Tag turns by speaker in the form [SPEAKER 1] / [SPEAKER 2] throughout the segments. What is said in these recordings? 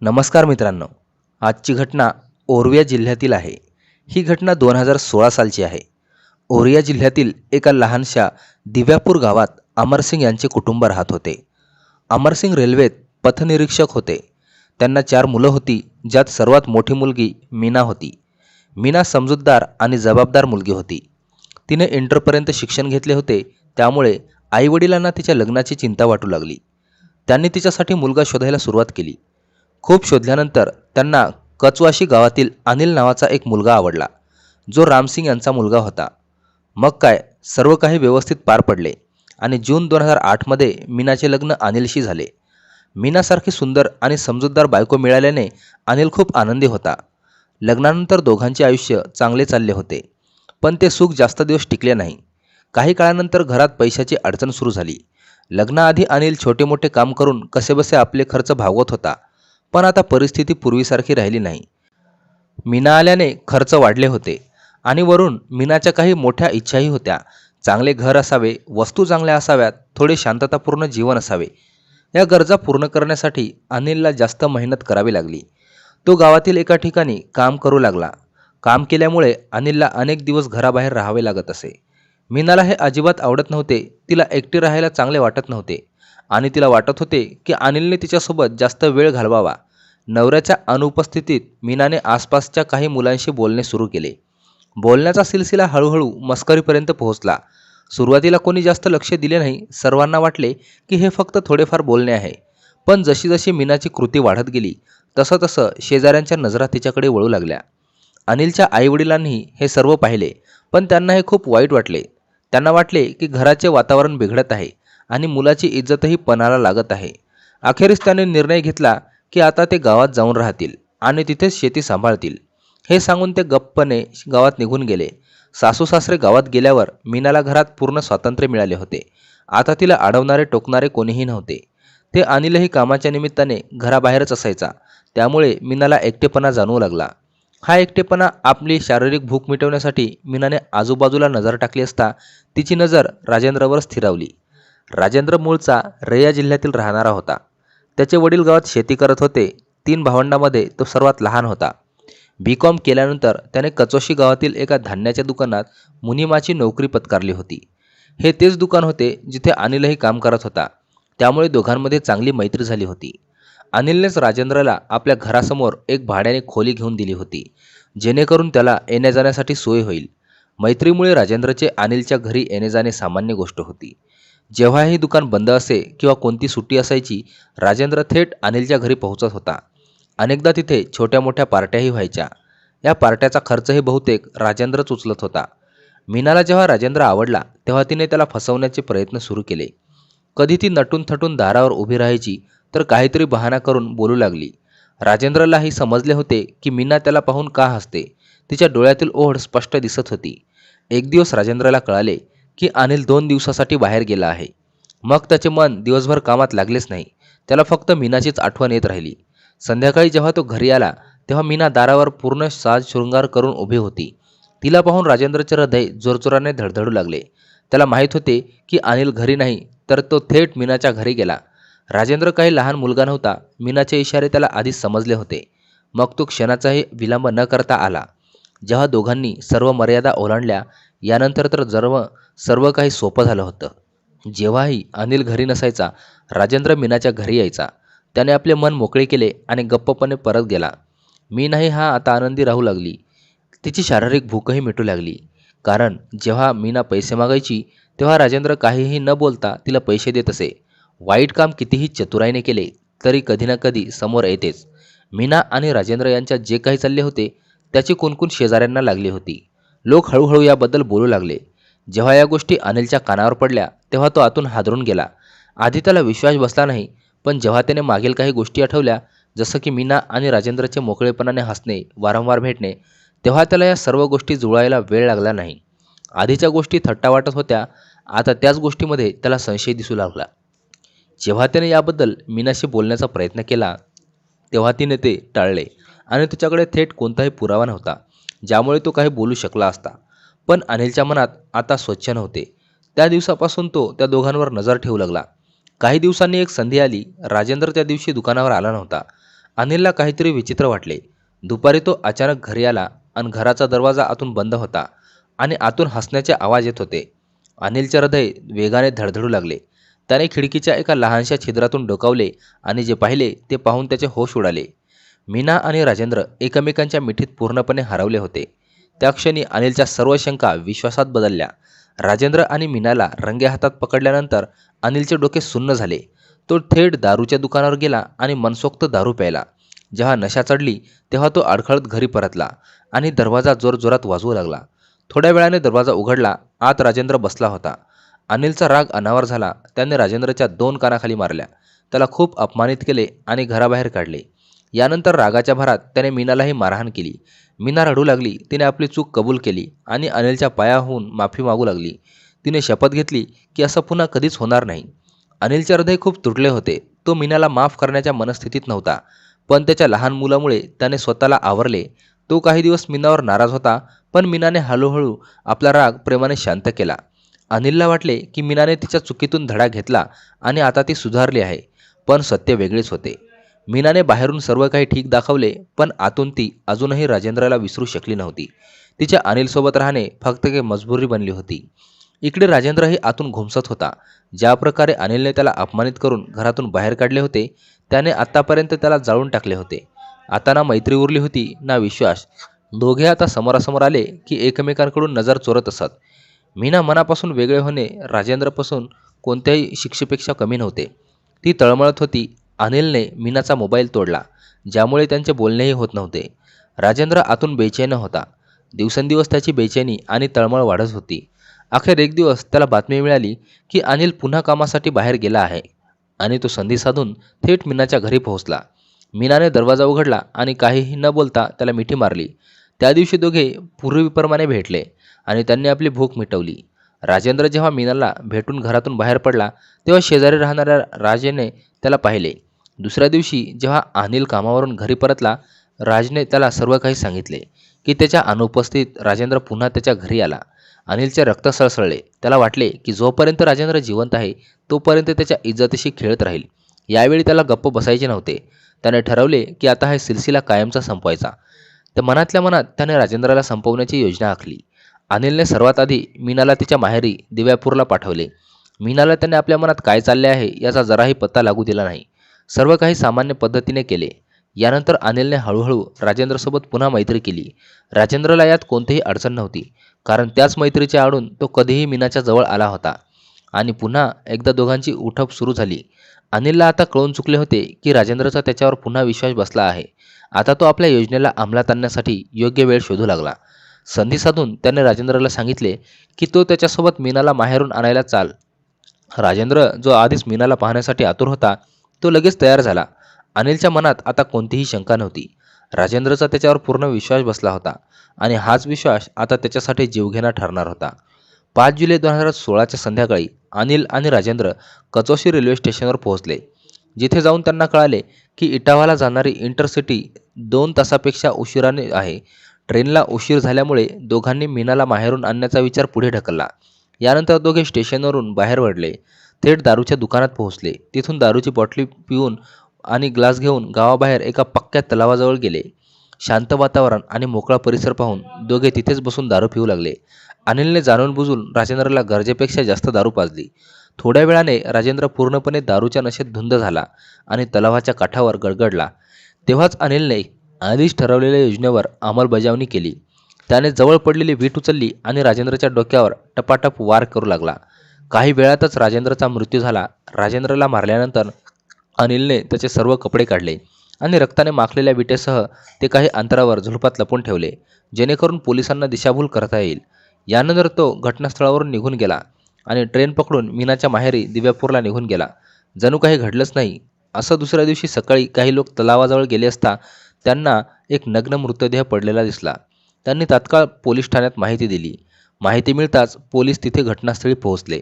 [SPEAKER 1] नमस्कार मित्रांनो. आजची घटना ओरविया जिल्ह्यातील आहे. ही घटना दोन हजार सोळा सालची आहे. ओरिया जिल्ह्यातील एका लहानशा दिव्यापूर गावात अमरसिंग यांचे कुटुंब राहत होते. अमरसिंग रेल्वेत पथनिरीक्षक होते. त्यांना चार मुलं होती ज्यात सर्वात मोठी मुलगी मीना होती. मीना समजूतदार आणि जबाबदार मुलगी होती. तिने इंटरपर्यंत शिक्षण घेतले होते त्यामुळे आईवडिलांना तिच्या लग्नाची चिंता वाटू लागली. त्यांनी तिच्यासाठी मुलगा शोधायला सुरुवात केली. खूप शोधल्यानंतर त्यांना कचवाशी गावातील अनिल नावाचा एक मुलगा आवडला. जो रामसिंग यांचा मुलगा होता. मग काय सर्व काही व्यवस्थित पार पडले आणि जून दोन हजार आठमध्ये मीनाचे लग्न अनिलशी झाले. मीनासारखी सुंदर आणि समजूतदार बायको मिळाल्याने अनिल खूप आनंदी होता. लग्नानंतर दोघांचे आयुष्य चांगले चालले होते. पण ते सुख जास्त दिवस टिकले नाही. काही काळानंतर घरात पैशाची अडचण सुरू झाली. लग्नाआधी अनिल छोटे मोठे काम करून कसेबसे आपले खर्च भागवत होता. पण आता परिस्थिती पूर्वीसारखी राहिली नाही. मीना आल्याने खर्च वाढले होते आणि वरून मीनाच्या काही मोठ्या इच्छाही होत्या. चांगले घर असावे वस्तू चांगल्या असाव्यात थोडे शांततापूर्ण जीवन असावे. या गरजा पूर्ण करण्यासाठी अनिलला जास्त मेहनत करावी लागली. तो गावातील एका ठिकाणी काम करू लागला. काम केल्यामुळे अनिलला अनेक दिवस घराबाहेर राहावे लागत असे. मीनाला हे अजिबात आवडत नव्हते तिला एकटी राहायला चांगले वाटत नव्हते. आणि तिला वाटत होते की अनिलने तिच्यासोबत जास्त वेळ घालवावा. नवऱ्याच्या अनुपस्थितीत मीनाने आसपासच्या काही मुलांशी बोलणे सुरू केले. बोलण्याचा सिलसिला हळूहळू मस्करीपर्यंत पोहोचला. सुरुवातीला कोणी जास्त लक्ष दिले नाही सर्वांना वाटले की हे फक्त थोडेफार बोलणे आहे. पण जशी जशी मीनाची कृती वाढत गेली तसं तसं शेजाऱ्यांच्या नजरा तिच्याकडे वळू लागल्या. अनिलच्या आईवडिलांनी हे सर्व पाहिले पण त्यांना हे खूप वाईट वाटले. त्यांना वाटले की घराचे वातावरण बिघडत आहे आणि मुलाची इज्जतही पणाला लागत आहे. अखेरीस त्याने निर्णय घेतला की आता ते गावात जाऊन राहतील आणि तिथेच शेती सांभाळतील. हे सांगून ते गप्पने गावात निघून गेले. सासू सासरे गावात गेल्यावर मीनाला घरात पूर्ण स्वातंत्र्य मिळाले होते. आता तिला अडवणारे टोकणारे कोणीही नव्हते. ते अनिलही कामाच्या निमित्ताने घराबाहेरच असायचा. त्यामुळे मीनाला एकटेपणा जाणवू लागला. हा एकटेपणा आपली शारीरिक भूक मिटवण्यासाठी मीनाने आजूबाजूला नजर टाकली असता तिची नजर राजेंद्रवर स्थिरावली. राजेंद्र मूळचा रेया जिल्ह्यातील राहणारा होता. त्याचे वडील गावात शेती करत होते. तीन भावंडामध्ये तो सर्वात लहान होता. बी कॉम केल्यानंतर त्याने कचोशी गावातील एका धान्याच्या दुकानात मुनिमाची नोकरी पत्कारली होती. हे तेच दुकान होते जिथे अनिलही काम करत होता. त्यामुळे दोघांमध्ये चांगली मैत्री झाली होती. अनिलनेच राजेंद्रला आपल्या घरासमोर एक भाड्याने खोली घेऊन दिली होती जेणेकरून त्याला येण्या जाण्यासाठी सोय होईल. मैत्रीमुळे राजेंद्रचे अनिलच्या घरी येणे जाणे सामान्य गोष्ट होती. जेव्हा हे दुकान बंद असे किंवा कोणती सुट्टी असायची राजेंद्र थेट अनिलच्या घरी पोहोचत होता. अनेकदा तिथे छोट्या मोठ्या पार्ट्याही व्हायच्या. या पार्ट्याचा खर्चही बहुतेक राजेंद्रच उचलत होता. मीनाला जेव्हा राजेंद्र आवडला तेव्हा तिने त्याला फसवण्याचे प्रयत्न सुरू केले. कधी ती नटून थटून दारावर उभी राहायची तर काहीतरी बहाणा करून बोलू लागली. राजेंद्रलाही समजले होते की मीना त्याला पाहून का हसते. तिच्या डोळ्यातील ओढ स्पष्ट दिसत होती. एक दिवस राजेंद्रला कळाले की अनिल दोन दिवसासाठी बाहेर गेला आहे. मग त्याचे मन दिवसभर कामात लागलेच नाही. त्याला फक्त मीनाचीच आठवण येत राहिली. संध्याकाळी जेव्हा तो घरी आला तेव्हा मीना दारावर पूर्ण साज शृंगार करून उभी होती. तिला पाहून राजेंद्रचे हृदय जोरजोराने धडधडू लागले. त्याला माहीत होते की अनिल घरी नाही तर तो थेट मीनाच्या घरी गेला. राजेंद्र काही लहान मुलगा नव्हता मीनाचे इशारे त्याला आधीच समजले होते. मग तो क्षणाचाही विलंब न करता आला. जेव्हा दोघांनी सर्व मर्यादा ओलांडल्या यानंतर तर सर्व सर्व काही सोपं झालं होतं. जेव्हाही अनिल घरी नसायचा राजेंद्र मीनाच्या घरी यायचा. त्याने आपले मन मोकळे केले आणि गप्पपणे परत गेला. मीनाही हा आता आनंदी राहू लागली. तिची शारीरिक भूकही मिटू लागली. कारण जेव्हा मीना पैसे मागायची तेव्हा राजेंद्र काहीही न बोलता तिला पैसे देत असे. वाईट काम कितीही चतुराईने केले तरी कधी ना कधी समोर येतेच. मीना आणि राजेंद्र यांच्या जे काही चालले होते त्याची कुणकुण शेजाऱ्यांना लागली होती. लोक हळूहळू याबद्दल बोलू लागले. जेव्हा या गोष्टी अनिलच्या कानावर पडल्या तेव्हा तो आतून हादरून गेला. आधी त्याला विश्वास बसला नाही पण जेव्हा त्याने मागील काही गोष्टी आठवल्या जसं की मीना आणि राजेंद्रचे मोकळेपणाने हसणे वारंवार भेटणे तेव्हा त्याला या सर्व गोष्टी जुळायला वेळ लागला नाही. आधीच्या गोष्टी थट्टा वाटत होत्या आता त्याच गोष्टीमध्ये त्याला संशय दिसू लागला. जेव्हा त्याने याबद्दल मीनाशी बोलण्याचा प्रयत्न केला तेव्हा तिने ते टाळले आणि तिच्याकडे थेट कोणताही पुरावा नव्हता ज्यामुळे तो काही बोलू शकला असता. पण अनिलच्या मनात आता स्वच्छ नव्हते. त्या दिवसापासून तो त्या दोघांवर नजर ठेवू लागला. काही दिवसांनी एक संधी आली. राजेंद्र त्या दिवशी दुकानावर आला नव्हता. अनिलला काहीतरी विचित्र वाटले. दुपारी तो अचानक घरी आला आणि घराचा दरवाजा आतून बंद होता आणि आतून हसण्याचे आवाज येत होते. अनिलचे हृदय वेगाने धडधडू लागले. त्याने खिडकीच्या एका लहानशा छिद्रातून डोकावले आणि जे पाहिले ते पाहून त्याचे होश उडाले. मीना आणि राजेंद्र एकमेकांच्या मिठीत पूर्णपणे हरवले होते. त्या क्षणी अनिलच्या सर्व शंका विश्वासात बदलल्या. राजेंद्र आणि मीनाला रंगे हातात पकडल्यानंतर अनिलचे डोके सुन्न झाले. तो थेट दारूच्या दुकानावर गेला आणि मनसोक्त दारू प्यायला. जेव्हा नशा चढली तेव्हा तो अडखळत घरी परतला आणि दरवाजा जोरजोरात वाजवू लागला. थोड्या वेळाने दरवाजा उघडला आत राजेंद्र बसला होता. अनिलचा राग अनावर झाला त्याने राजेंद्रच्या दोन कानाखाली मारल्या. त्याला खूप अपमानित केले आणि घराबाहेर काढले. यानंतर रागाच्या भरात त्याने मीनालाही मारहाण केली. मीना रडू लागली. तिने आपली चूक कबूल केली आणि अनिलच्या पायाहून माफी मागू लागली. तिने शपथ घेतली की असं पुन्हा कधीच होणार नाही. अनिलचे हृदय खूप तुटले होते. तो मीनाला माफ करण्याच्या मनस्थितीत नव्हता पण त्याच्या लहान मुलामुळे त्याने स्वतःला आवरले. तो काही दिवस मीनावर नाराज होता पण मीनाने हळूहळू आपला राग प्रेमाने शांत केला. अनिलला वाटले की मीनाने तिच्या चुकीतून धडा घेतला आणि आता ती सुधारली आहे पण सत्य वेगळेच होते. मीनाने बाहेरून सर्व काही ठीक दाखवले पण आतून ती अजूनही राजेंद्रला विसरू शकली नव्हती. तिच्या अनिलसोबत राहणे फक्त काही मजबुरी बनली होती. इकडे राजेंद्रही आतून घुमसत होता. ज्या प्रकारे अनिलने त्याला अपमानित करून घरातून बाहेर काढले होते त्याने आत्तापर्यंत त्याला जाळून टाकले होते. आता ना मैत्री उरली होती ना विश्वास. दोघे आता समोरासमोर आले की एकमेकांकडून नजर चोरत असत. मीना मनापासून वेगळे होणे राजेंद्रपासून कोणत्याही शिक्षेपेक्षा कमी नव्हते. ती तळमळत होती अनिलने मीनाचा मोबाईल तोडला ज्यामुळे त्यांचे बोलणेही होत नव्हते. राजेंद्र आतून बेचैन होता. दिवसेंदिवस त्याची बेचैनी आणि तळमळ वाढत होती. अखेर एक दिवस त्याला बातमी मिळाली की अनिल पुन्हा कामासाठी बाहेर गेला आहे आणि तो संधी साधून थेट मीनाच्या घरी पोहोचला. मीनाने दरवाजा उघडला आणि काहीही न बोलता त्याला मिठी मारली. त्या दिवशी दोघे पूर्वीप्रमाणे भेटले आणि त्यांनी आपली भूक मिटवली. राजेंद्र जेव्हा मीनाला भेटून घरातून बाहेर पडला तेव्हा शेजारी राहणाऱ्या राजेने त्याला पाहिले. दुसऱ्या दिवशी जेव्हा अनिल कामावरून घरी परतला राजने त्याला सर्व काही सांगितले की त्याच्या अनुपस्थित राजेंद्र पुन्हा त्याच्या घरी आला. अनिलचे रक्त सळसळले. त्याला वाटले की जोपर्यंत राजेंद्र जिवंत आहे तोपर्यंत त्याच्या इज्जतीशी खेळत राहील. यावेळी त्याला गप्प बसायचे नव्हते. त्याने ठरवले की आता हा सिलसिला कायमचा संपवायचा. तर मनातल्या मनात त्याने राजेंद्राला संपवण्याची योजना आखली. अनिलने सर्वात आधी मीनाला तिच्या माहेरी दिव्यापूरला पाठवले. मीनाला त्याने आपल्या मनात काय चालले आहे याचा जराही पत्ता लागू दिला नाही. सर्व काही सामान्य पद्धतीने केले. यानंतर अनिलने हळूहळू राजेंद्रसोबत पुन्हा मैत्री केली. राजेंद्रला यात कोणतीही अडचण नव्हती. कारण त्याच मैत्रीच्या आडून तो कधीही मीनाच्या जवळ आला होता. आणि पुन्हा एकदा दोघांची उठप सुरू झाली. अनिलला आता कळून चुकले होते की राजेंद्रचा त्याच्यावर पुन्हा विश्वास बसला आहे. आता तो आपल्या योजनेला अंमलात आणण्यासाठी योग्य वेळ शोधू लागला. संधी साधून त्याने राजेंद्रला सांगितले की तो त्याच्यासोबत मीनाला माहेरून आणायला चाल. राजेंद्र जो आधीच मीनाला पाहण्यासाठी आतुर होता तो लगेच तयार झाला. अनिलच्या मनात आता कोणतीही शंका नव्हती. राजेंद्रचा त्याच्यावर पूर्ण विश्वास बसला होता आणि हाच विश्वास आता त्याच्यासाठी जीवघेणा ठरणार होता. पाच जुलै दोन हजार सोळाच्या संध्याकाळी अनिल आणि राजेंद्र कचोशी रेल्वे स्टेशनवर पोहोचले. जिथे जाऊन त्यांना कळाले की इटावाला जाणारी इंटरसिटी दोन तासापेक्षा उशिराने आहे. ट्रेनला उशीर झाल्यामुळे दोघांनी मीनाला माहेरून आणण्याचा विचार पुढे ढकलला. यानंतर दोघे स्टेशनवरून बाहेर पडले थेट दारूच्या दुकानात पोहोचले. तिथून दारूची बॉटली पिऊन आणि ग्लास घेऊन गावाबाहेर एका पक्क्या तलावाजवळ गेले. शांत वातावरण आणि मोकळा परिसर पाहून दोघे तिथेच बसून दारू पिऊ लागले. अनिलने जाणून बुजून राजेंद्रला गरजेपेक्षा जास्त दारू पाजली. थोड्या वेळाने राजेंद्र पूर्णपणे दारूच्या नशेत धुंद झाला आणि तलावाच्या काठावर गडगडला. तेव्हाच अनिलने आधीच ठरवलेल्या योजनेवर अंमलबजावणी केली. त्याने जवळ पडलेली वीट उचलली आणि राजेंद्रच्या डोक्यावर टपाटप वार करू लागला. काही वेळातच राजेंद्रचा मृत्यू झाला. राजेंद्रला मारल्यानंतर अनिलने त्याचे सर्व कपडे काढले आणि रक्ताने माखलेल्या विटेसह ते काही अंतरावर झुडपात लपून ठेवले जेणेकरून पोलिसांना दिशाभूल करता येईल. यानंतर तो घटनास्थळावरून निघून गेला आणि ट्रेन पकडून मीनाच्या माहेरी दिव्यापूरला निघून गेला. जणू काही घडलंच नाही. असं दुसऱ्या दिवशी सकाळी काही लोक तलावाजवळ गेले असता त्यांना एक नग्न मृतदेह पडलेला दिसला. त्यांनी तात्काळ पोलीस ठाण्यात माहिती दिली. माहिती मिळताच पोलीस तिथे घटनास्थळी पोहोचले.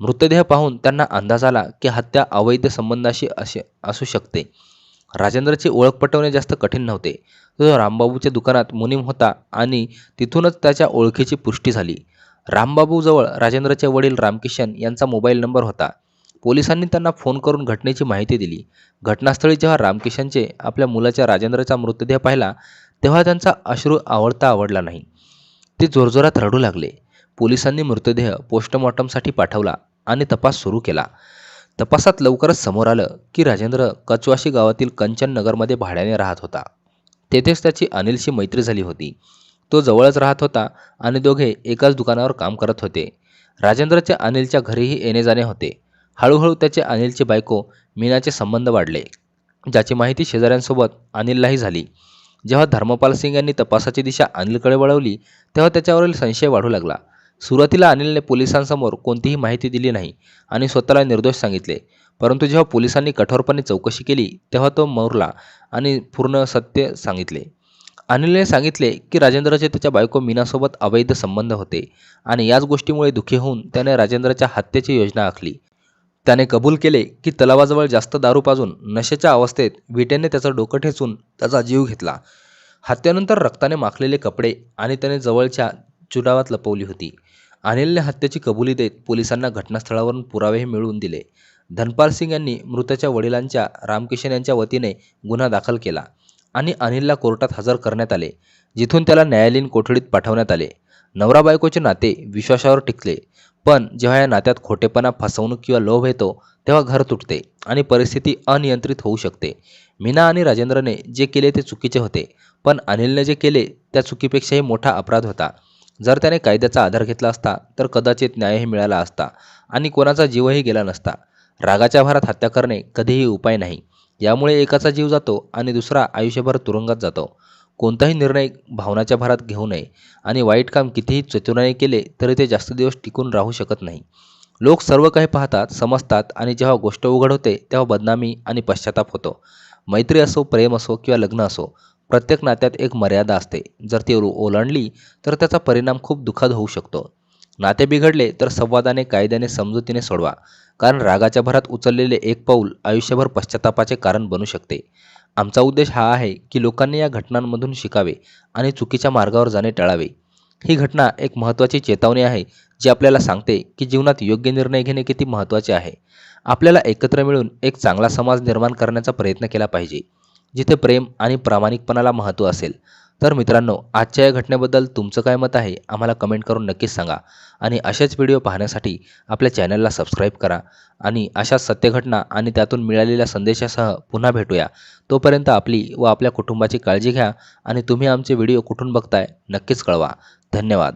[SPEAKER 1] मृतदेह पाहून त्यांना अंदाज आला की हत्या अवैध संबंधाशी असे असू शकते. राजेंद्रची ओळख पटवणे जास्त कठीण नव्हते. तो रामबाबूच्या दुकानात मुनीम होता आणि तिथूनच त्याच्या ओळखीची पुष्टी झाली. रामबाबूजवळ राजेंद्रचे वडील रामकिशन यांचा मोबाईल नंबर होता. पोलिसांनी त्यांना फोन करून घटनेची माहिती दिली. घटनास्थळी जेव्हा रामकिशनचे आपल्या मुलाच्या राजेंद्रचा मृतदेह पाहिला तेव्हा त्यांचा अश्रू आवडता आवडला नाही. ते जोरजोरात रडू लागले. पोलिसांनी मृतदेह पोस्टमॉर्टमसाठी पाठवला आणि तपास सुरू केला. तपासात लवकरच समोर आलं की राजेंद्र कचवाशी गावातील कंचन नगरमध्ये भाड्याने राहत होता. तेथेच त्याची अनिलशी मैत्री झाली होती. तो जवळच राहत होता आणि दोघे एकाच दुकानावर काम करत होते. राजेंद्रचे अनिलच्या घरीही येणे जाणे होते. हळूहळू त्याचे अनिलची बायको मीनाचे संबंध वाढले ज्याची माहिती शेजाऱ्यांसोबत अनिललाही झाली. जेव्हा धर्मपाल सिंग यांनी तपासाची दिशा अनिलकडे वळवली तेव्हा त्याच्यावरील संशय वाढू लागला. सुरुवातीला अनिलने पोलिसांसमोर कोणतीही माहिती दिली नाही आणि स्वतःला निर्दोष सांगितले. परंतु जेव्हा पोलिसांनी कठोरपणे चौकशी केली तेव्हा तो मोरला आणि पूर्ण सत्य सांगितले. अनिलने सांगितले की राजेंद्रचे त्याच्या बायको मीनासोबत अवैध संबंध होते आणि याच गोष्टीमुळे दुःखी होऊन त्याने राजेंद्रच्या हत्येची योजना आखली. त्याने कबूल केले की तलावाजवळ जास्त दारू पाजून नशेच्या अवस्थेत विटेने त्याचं डोकं ठेचून त्याचा जीव घेतला. हत्येनंतर रक्ताने माखलेले कपडे आणि त्याने जवळच्या चुडावात लपवली होती. अनिलने हत्येची कबुली देत पोलिसांना घटनास्थळावरून पुरावेही मिळवून दिले. धनपाल सिंग यांनी मृताच्या वडिलांच्या रामकिशन यांच्या वतीने गुन्हा दाखल केला आणि अनिलला कोर्टात हजर करण्यात आले जिथून त्याला न्यायालयीन कोठडीत पाठवण्यात आले. नवरा बायकोचे नाते विश्वासावर टिकले. पण जेव्हा या नात्यात खोटेपणा फसवणूक किंवा लोभ येतो तेव्हा घर तुटते आणि परिस्थिती अनियंत्रित होऊ शकते. मीना आणि राजेंद्रने जे केले ते चुकीचे होते पण अनिलने जे केले त्या चुकीपेक्षाही मोठा अपराध होता. जर त्याने कायद्याचा आधार घेतला असता तर कदाचित न्यायही मिळाला असता आणि कोणाचा जीवही गेला नसता. रागाच्या भारात हत्या करणे कधीही उपाय नाही. यामुळे एकाचा जीव जातो आणि दुसरा आयुष्यभर तुरुंगात जातो. कोणताही निर्णय भावनाच्या भरात घेऊ नये आणि वाईट काम कितीही चतुराने केले तरी ते जास्त दिवस टिकून राहू शकत नाही. लोक सर्व काही पाहतात समजतात आणि जेव्हा गोष्ट उघड होते तेव्हा बदनामी आणि पश्चाताप होतो. मैत्री असो प्रेम असो किंवा लग्न असो प्रत्येक नात्यात एक मर्यादा असते. जर ती ओलांडली तर त्याचा परिणाम खूप दुःखद होऊ शकतो. नाते बिघडले तर संवादाने कायद्याने समजुतीने सोडवा. कारण रागाच्या भरात उचललेले एक पाऊल आयुष्यभर पश्चातापाचे कारण बनू शकते. आमचा उद्देश हा आहे की लोकांनी या घटनांमधून शिकावे आणि चुकीच्या मार्गावर जाणे टाळावे. ही घटना एक महत्त्वाची चेतावणी आहे जी आपल्याला सांगते की जीवनात योग्य निर्णय घेणे किती महत्त्वाचे आहे. आपल्याला एकत्र मिळून एक चांगला समाज निर्माण करण्याचा प्रयत्न केला पाहिजे जिथे प्रेम आणि प्रामाणिकपणाला महत्त्व असेल. तर मित्रांनो आजच्या या घटनेबद्दल तुमचं काय मत आहे आम्हाला कमेंट करून नक्कीच सांगा. आणि असेच व्हिडिओ पाहण्यासाठी आपल्या चॅनलला सबस्क्राईब करा. आणि अशा सत्यघटना आणि त्यातून मिळालेल्या संदेशासह पुन्हा भेटूया. तोपर्यंत आपली व आपल्या कुटुंबाची काळजी घ्या आणि तुम्ही आमचे व्हिडिओ कुठून बघताय नक्कीच कळवा. धन्यवाद.